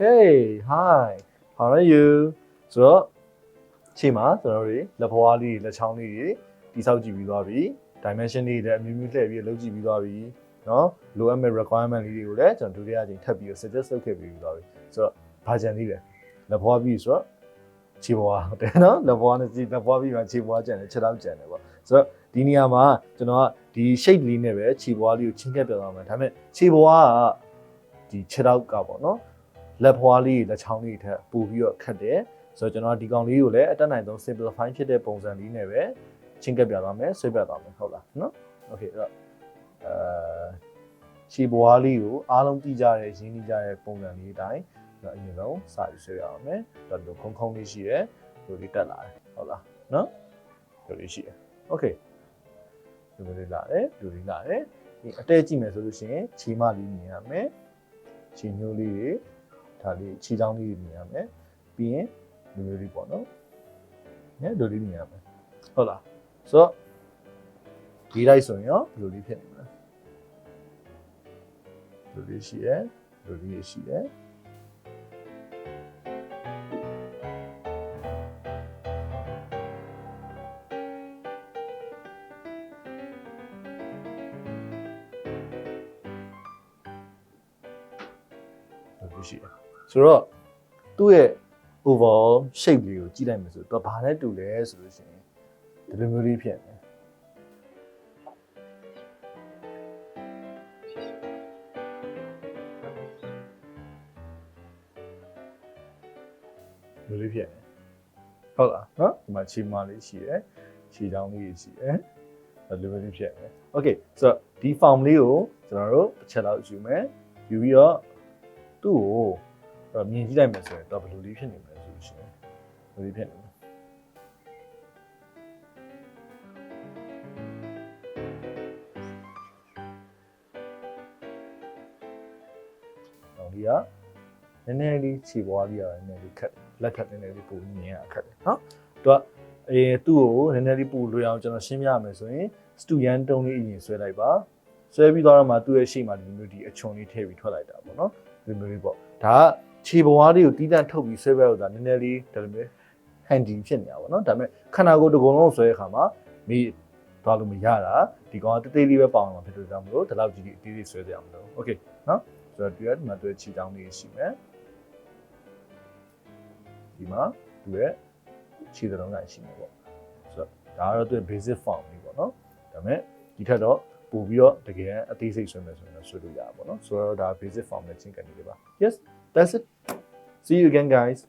Hey hi how are you ဆိုတော့ချိန်မှာကျွန်တော်တို့တွေလက်ဖွားလေးတွေလက်ချောင်းလေးတွေတိဆောက်ကြည့်ပြီးသွားပြီ dimension လေးတွေလည်းအမျိုးမျိုးလှည့်ပြီးလုပ်ကြည့်ပြီးသွားပြီเนาะလိုအပ်မဲ့ requirement လေးတွေကိုလည်းကျွန်တော်ဒုတိယအကြိမ်ထပ်ပြီး suggest လုပ်ခဲ့ပြီးသွားပြီဆိုတော့ဘာကြံသေးလဲလက်ဖွားပြီးဆိုတော့ခြေပွားဟုတ်တယ်เนาะလက်ဖွားနဲ့လက်ဖွားပြီးမှခြေပွားကြံတယ်ခြေထောက်ကြံတယ်ပေါ့ဆိုတော့ဒီနေရာမှာကျွန်တော်ကဒီ shape လေးနဲ့ပဲခြေပွားလေးကိုချင်းကပ်ပြသွားမှာဒါပေမဲ့ခြေပွားကဒီခြေထောက်ကပေါ့နော် လက်ဖွားလေးလက်ချောင်းလေးထက်ပိုပြီးတော့ခတ်တယ်ဆိုတော့ကျွန်တော်ဒီကောင်လေးကိုလည်းအတက်နိုင်ဆုံး simplify ဖြစ်တဲ့ပုံစံလေးနဲ့ပဲချင်းကပ်ပြသွားမယ်ဆွဲပြသွားမယ်ဟုတ်လားနော် okay အဲ့တော့အဲခြေပွားလေးကိုအားလုံးသိကြတဲ့ရင်းနှီးကြတဲ့ပုံစံလေးအတိုင်းကျွန်တော်အရင်ဆုံးစပြီးဆွဲရအောင်မယ်တော်တော်ခုံခုံလေးရှိတယ်ဒီလိုလေးတက်လာတယ်ဟုတ်လားနော်ဒီလိုလေးရှိတယ် okay ဒီလိုလေးလာတယ်ဒီလိုလေးလာတယ်ဒီအတဲကြည့်မယ်ဆိုလို့ရှိရင်ခြေမလေးမြင်ရမယ်ခြေညိုးလေးတွေ ဒါလေးခြေချောင်းလေးမြင်ရမယ်ပြီးရင်လူမျိုးလေးပေါ့နော်ညဒိုလေးမြင်ရမယ်ဟုတ်လားဆိုတော့ဒီလိုက်ဆိုရင်ရောဘယ်လိုလေးဖြစ်နေမလဲလူလေးရှိရယ်လူလေးရှိရယ်လူလေးရှိရယ် ဆိုတော့သူ့ရဲ့ overall shape လေးကိုကြည့်လိုက်မယ်ဆိုတော့ဘာနဲ့တူလဲဆိုလို့ရှိရင်ဒီလိုမျိုးလေးဖြစ်နေတယ်ဒီလိုလေးဖြစ်နေဟုတ်လားနော်ဒီမှာခြေမလေးရှိတယ်ခြေချောင်းလေးရှိတယ်ဒီလိုမျိုးလေးဖြစ်နေ okay ဆိုတော့ဒီ form လေးကိုကျွန်တော်တို့တစ်ချက်လောက်ယူမယ်ယူပြီးတော့သူ့ကိုအဲ့ တော့မြင်ကြည့်လိုက်မယ်ဆိုရင်တော့ဘယ်လိုလေးဖြစ်နေမလဲဆိုလို့ရှိရင်ဘယ်လိုလေးဖြစ်နေမလဲတော့ဒီကနည်းနည်းလေးခြေပွားလေးရတယ်နည်းနည်းလေးခက်တယ်လက်ထပ်နည်းနည်းလေးပုံမြင်ရခက်တယ်နော်သူကအဲသူ့ကိုနည်းနည်းလေးပို့လွယ်အောင်ကျွန်တော်ရှင်းပြရမယ်ဆိုရင်စတူယန်တုံးလေးအရင်ဆွဲလိုက်ပါဆွဲပြီးတော့မှသူ့ရဲ့ရှေ့မှာဒီမျိုးဒီအချွန်လေးထည့်ပြီးထွက်လိုက်တာပေါ့နော်ဒီမျိုးလေးပေါ့ဒါက ခြေပွားလေးကိုတီးတန့်ထုတ်ပြီးဆွဲပဲလို့ဒါနည်းနည်းလေးဒါလိုမျိုး handy ဖြစ်နေတာပေါ့နော်ဒါပေမဲ့ခန္ဓာကိုယ်တစ်ကုံလုံးဆွဲတဲ့အခါမှာမိသွားလို့မရတာဒီကောင်ကတိတ်တိတ်လေးပဲပေါအောင်မှာဖြစ်လို့ကြောင့်မလို့ဒီလောက်ကြီးကြီးအတီးလေးဆွဲကြအောင်လို့ okay နော်ဆိုတော့ဒီကဒီမှာတွေ့ခြေချောင်းလေးရှိမယ်ဒီမှာသူရဲ့ခြေသလုံးတိုင်းရှိမှာပေါ့ဆိုတော့ဒါကတော့သူရဲ့ basic form လေးပေါ့နော်ဒါပေမဲ့ဒီထက်တော့ ပို့ပြီးတော့တကယ်အသေးစိတ်ဆွဲမယ်ဆိုရင်တော့ဆွဲလို့ရပါပေါ့နော်ဆိုတော့ဒါ basic form နဲ့ချင်းကန်နေတယ်ပါ yes That's it. See you again, guys.